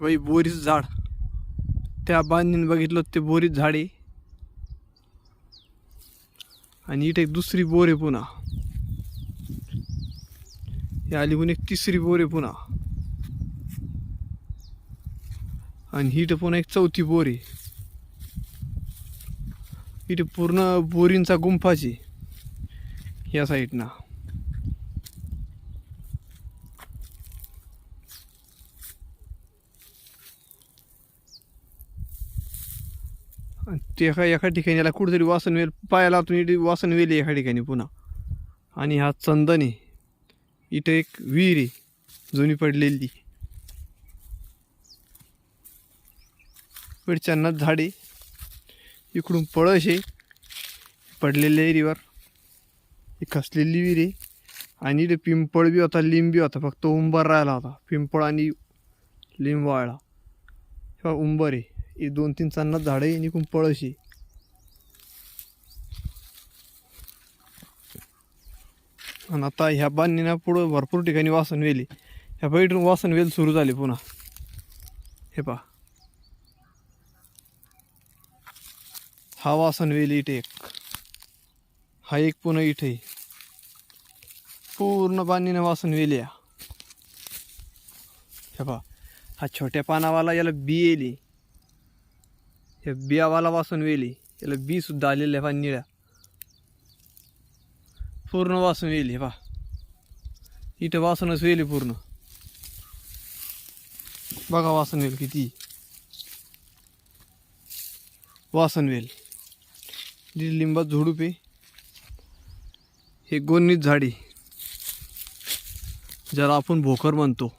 बाई बोरीच झाड. त्या बांधणीनं बघितलं ते बोरीच झाड आहे. आणि इथे एक दुसरी बोर आहे पुन्हा. या आली एक तिसरी बोर आहे पुन्हा. आणि हिट पुन्हा एक चौथी बोर आहे. इथे पूर्ण बोरींचा गुंफाची या साईडनं. ते एका एका ठिकाणी याला कुठेतरी वासन वेल पायाला तुम्ही इथे वासन वेल एका ठिकाणी पुन्हा. आणि हा चंदन. आहे इथं एक विहीर आहे जुनी पडलेली. पिडच्यांना झाडे. इकडून पळस आहे. पडलेल्या एरीवर एक खसलेली विहीर आहे. आणि इथे पिंपळ बी होता लिंबी होता. फक्त उंबर राहिला होता. पिंपळ आणि लिंब वाळला. हा उंबर आहे. ही दोन तीन चांना झाडं आहे पळशी. आणि आता ह्या बांधणीना पुढं भरपूर ठिकाणी वासन वेली. ह्या बैठून वासन वेल सुरू झाली पुन्हा. हे पहा. हा वासन वेल इथे एक. हा एक पुन्हा इथे. पूर्ण बांधणीनं वासन वेली हे पहा. हा छोट्या पानावाला याला बी येली. हे बियावाला वासन वेली याला बी सुद्धा आलेलं आहे पहा निळ्या. पूर्ण वासन वेली हे पहा इथं वासनच वेली पूर्ण. बघा वासन वेल किती. वासन वेल. जी लिंबात झुडूप आहे. हे गोंनीत झाडी. ज्याला आपण भोकर म्हणतो.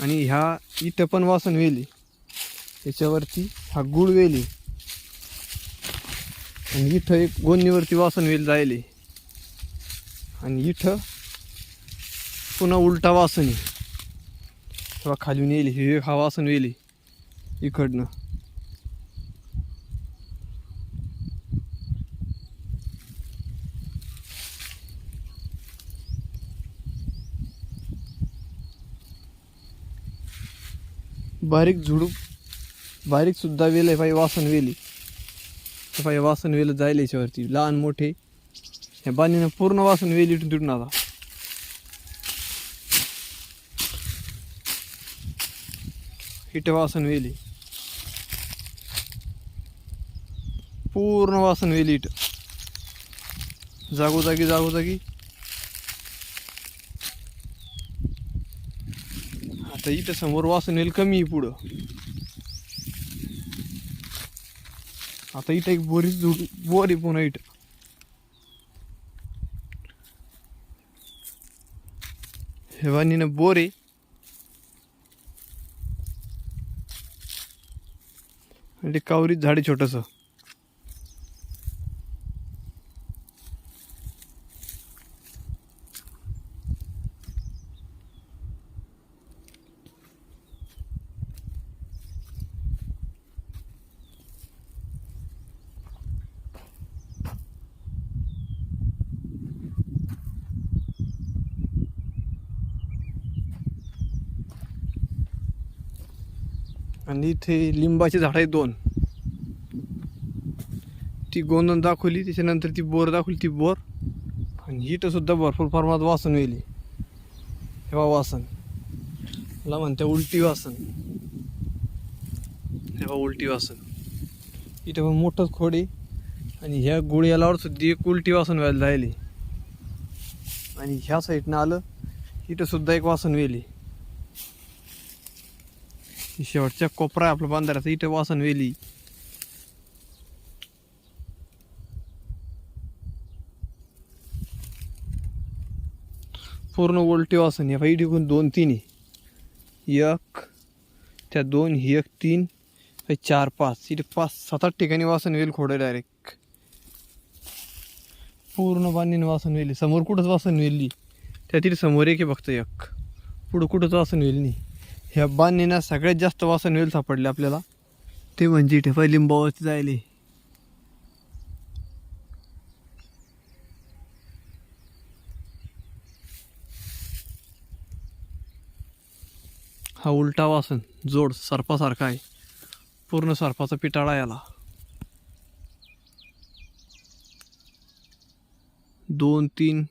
आणि ह्या इथं पण वासन वेली. याच्यावरती हा गुळ वेली आणि इथं एक गोंदीवरती वासन वेल जायले आणि इथं पुन्हा उलटा वासन किंवा खालून येईल हे हा वासन वेली इकडनं. बारीक झुडूप बारीक सुद्धा वेल आहे पाहिजे वासन वेली पाहिजे वासन वेल जायला याच्यावरती. लहान मोठे. ह्या बाणीनं पूर्ण वासन वेल इटून तुटून आता. इथे वासन वेली पूर्ण वासन वेली इट जागोजागी जागोजागी. आता इथं समोर वासन वेल कमी पुढं. आता इथं एक बोरीच झुड बोर आहे पुन्हा इथं. हे वाणीनं बोर. आहे कावरीत झाड छोटंसं. आणि इथे लिंबाची झाडं आहेत दोन. ती गोंदण दाखवली त्याच्यानंतर ती बोर दाखवली ती बोर. आणि इथं सुद्धा भरपूर प्रमाणात वासन वेली हेवा वासन. मला म्हणते उलटी वासन. हेवा उलटी वासन. इथं पण मोठंच खोडे आणि ह्या गुळयालावर सुद्धा एक उलटी वासन व्हायला जायली आणि ह्या साईडनं आलं इथं सुद्धा एक वासन वेली शेवटच्या कोपरा आहे आपल्या बांधाऱ्याचा इथं वासन वेली पूर्ण उलटी वासन या भाई टिकून दोन तीन आहे एक त्या दोन ही एक तीन चार पाच इथे पाच सात आठ ठिकाणी वासन वेल खोडं डायरेक्ट पूर्ण बांधीने वासन वेली समोर कुठंच वासन वेली त्या तिथे समोर एक आहे फक्त एक पुढं कुठंच वासन वेल नाही ह्या बांधणीना सगळ्यात जास्त वासन वेल सापडले आपल्याला. ते म्हणजे इथे लिंबावरती जायले. हा उलटा वासन जोड सर्पासारखा आहे. पूर्ण सर्पाचा पिटाळा याला. दोन तीन